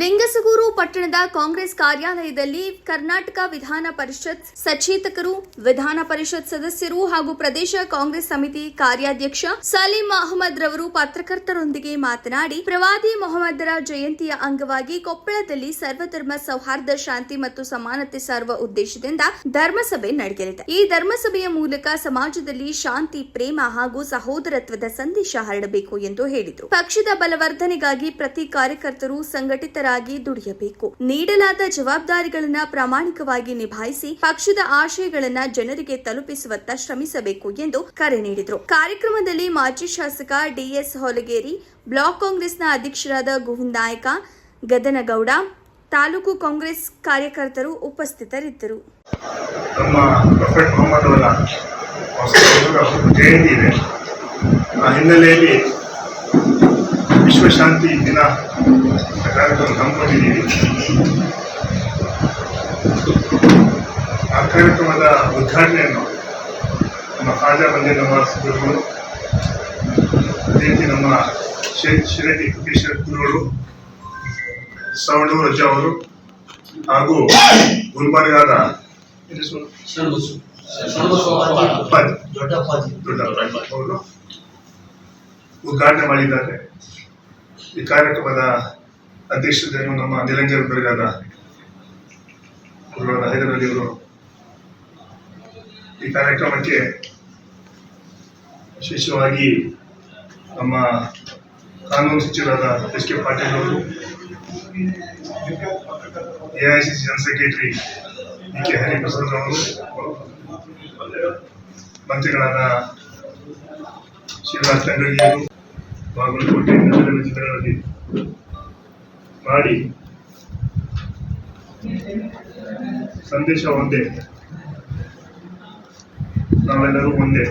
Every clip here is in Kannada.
ಲಿಂಗಸಗೂರು ಪಟ್ಟಣದ ಕಾಂಗ್ರೆಸ್ ಕಾರ್ಯಾಲಯದಲ್ಲಿ ಕರ್ನಾಟಕ ವಿಧಾನ ಪರಿಷತ್ ಸಚೇತಕರು, ವಿಧಾನ ಪರಿಷತ್ ಸದಸ್ಯರು ಹಾಗೂ ಪ್ರದೇಶ ಕಾಂಗ್ರೆಸ್ ಸಮಿತಿ ಕಾರ್ಯಾಧ್ಯಕ್ಷ ಸಲೀಂ ಅಹಮದ್ ರವರು ಪತ್ರಕರ್ತರೊಂದಿಗೆ ಮಾತನಾಡಿ, ಪ್ರವಾದಿ ಮೊಹಮ್ಮದರ ಜಯಂತಿಯ ಅಂಗವಾಗಿ ಕೊಪ್ಪಳದಲ್ಲಿ ಸರ್ವಧರ್ಮ ಸೌಹಾರ್ದ, ಶಾಂತಿ ಮತ್ತು ಸಮಾನತೆ ಸಾರುವ ಉದ್ದೇಶದಿಂದ ಧರ್ಮಸಭೆ ನಡೆಯಲಿದೆ. ಈ ಧರ್ಮಸಭೆಯ ಮೂಲಕ ಸಮಾಜದಲ್ಲಿ ಶಾಂತಿ, ಪ್ರೇಮ ಹಾಗೂ ಸಹೋದರತ್ವದ ಸಂದೇಶ ಹರಡಬೇಕು ಎಂದು ಹೇಳಿದರು. ಪಕ್ಷದ ಬಲವರ್ಧನೆಗಾಗಿ ಪ್ರತಿ ಕಾರ್ಯಕರ್ತರು ಸಂಘಟಿತರಾಗಿ ದುಡಿಯಬೇಕು. ನೀಡಲಾದ ಜವಾಬ್ದಾರಿಗಳನ್ನ ಪ್ರಾಮಾಣಿಕವಾಗಿ ನಿಭಾಯಿಸಿ ಪಕ್ಷದ ಆಶಯಗಳನ್ನ ಜನರಿಗೆ ತಲುಪಿಸುವತ್ತ ಶ್ರಮಿಸಬೇಕು ಎಂದು ಕರೆ ನೀಡಿದರು. ಕಾರ್ಯಕ್ರಮದಲ್ಲಿ ಮಾಜಿ ಶಾಸಕ ಡಿಎಸ್ ಹೊಲಗೇರಿ, ಬ್ಲಾಕ್ ಕಾಂಗ್ರೆಸ್ನ ಅಧ್ಯಕ್ಷರಾದ ಗೋವಿಂದ್ ನಾಯಕ, ಗದನಗೌಡ, ತಾಲೂಕು ಕಾಂಗ್ರೆಸ್ ಕಾರ್ಯಕರ್ತರು ಉಪಸ್ಥಿತರಿದ್ದರು. ಹಿನ್ನೆಲೆಯಲ್ಲಿ ವಿಶ್ವಶಾಂತಿ ದಿನ ಕಾರ್ಯಕ್ರಮ ಹಮ್ಮಿಕೊಂಡಿದ್ದೀವಿ ಆ ಕಾರ್ಯಕ್ರಮದ ಉದ್ಘಾಟನೆಯನ್ನು ನಮ್ಮ ಖಾಜಾ ಮಂದಿರ ನವಾಜ್ ಗುರುಗಳು ಅದೇ ರೀತಿ ನಮ್ಮ ಶಿರಡಿ ಕುಟೀಶ್ವರ ಗುರುಗಳು ಸವಣೂರು ರಜಾ ಅವರು ಹಾಗೂ ಗುಲ್ಬರ್ಗಾದ ದೊಡ್ಡ ಅವರು ಉದ್ಘಾಟನೆ ಮಾಡಿದ್ದಾರೆ. ಈ ಕಾರ್ಯಕ್ರಮದ ಅಧ್ಯಕ್ಷತೆಯನ್ನು ನಮ್ಮ ನಿಲಂಗೇರಿ ಹೈದರಾಲಿ ಅವರು ಈ ಕಾರ್ಯಕ್ರಮಕ್ಕೆ ವಿಶೇಷವಾಗಿ ನಮ್ಮ ಕಾನೂನು ಸಚಿವರಾದ ಎಸ್ ಕೆ ಪಾಟೀಲ್ ಅವರು, AICC general secretary D K Hariprasad ಅವರು, ಮಂತ್ರಿಗಳಾದ ಶಿವರಾಜ್ ತಂಗಡಿಯವರು ಬಾಗಲಕೋಟೆಯಿಂದ ನಗರದ ಚಿತ್ರಗಳಲ್ಲಿ ಮಾಡಿ ಸಂದೇಶ ಒಂದೇ. ನಾವೆಲ್ಲರೂ ಒಂದೇ.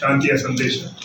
ಶಾಂತಿಯ ಸಂದೇಶ.